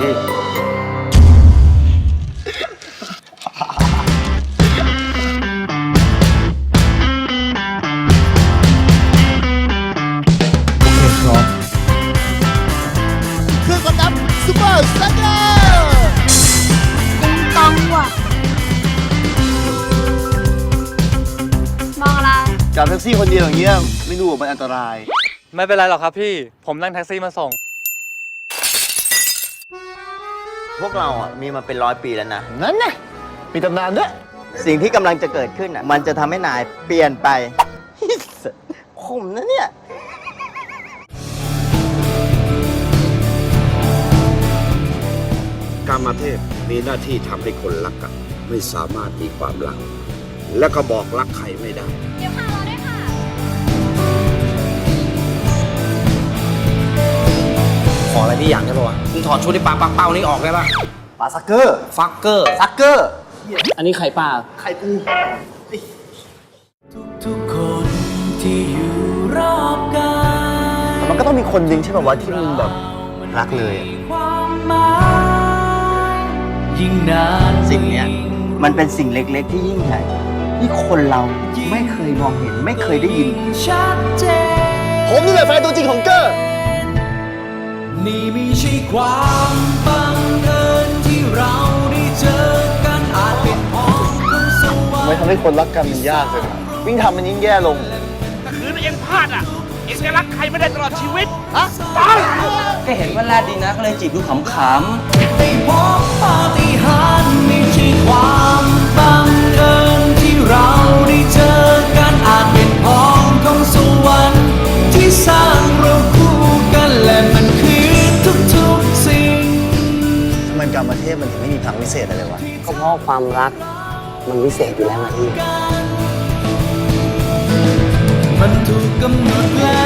พี่ เครื่องกดน้ำซูเปอร์ซักเกอร์ติงตองว่ะ มองอะไรจับแท็กซี่คนเดียวอย่างเงี้ยไม่รู้ว่ามันอันตราย ไม่เป็นไรหรอกครับพี่ ผมนั่งแท็กซี่มาส่ง พวกเราอะมีมาเป็นร้อยปีแล้วนะ นั่นไงมีตำนานด้วย สิ่งที่กำลังจะเกิดขึ้นอะ มันจะทำให้นายเปลี่ยนไป ขมนะเนี่ย กามเทพมีหน้าที่ทำให้คนรักกัน ไม่สามารถมีความรัก และก็บอกรักใครไม่ได้ เดี๋ยวค่ะ พี่อย่างได้ป่าวะมึงถอดชุดไอ้ปลาปักเป้านี่ออกได้ป่ะปลาซักเกอร์ ฟักเกอร์ ซักเกอร์ อันนี้ไข่ปลาไข่ปูทุกคนที่อยู่รอบกายมันก็ต้องมีคนหนึ่งใช่ป่าวะที่มึงแบบรักเลยอะความหมายยิ่งนานสิ่งเนี้ยมันเป็นสิ่งเล็กๆที่ยิ่งใหญ่ที่คนเราไม่เคยมองเห็นไม่เคยได้ยิน ชัดเจน ผมนี่แหละแฟนตัวจริงของเกอร์ นี่ไม่ใช่ความบังเอิญที่เราได้เจอกันอาจเป็นเพราะคุณสวรรไม่ค์ทำให้คนรักกันมันยากเลยนะยิ่งทำมันยิ่งแย่ลงคืนเองพลาดอะ เองจะรักใครไม่ได้ตลอดชีวิตก็เห็นว่าแรดดีนะก็เลยจีบดูขำได้พบปาฏิหาริย์ไม่ใช่ความ กรรมเทพมันถึงไม่มีพลังวิเศษอะไรวะ ก็เพราะความรักมันวิเศษอยู่แล้วนะพี่ มันถูกกำหนดแล้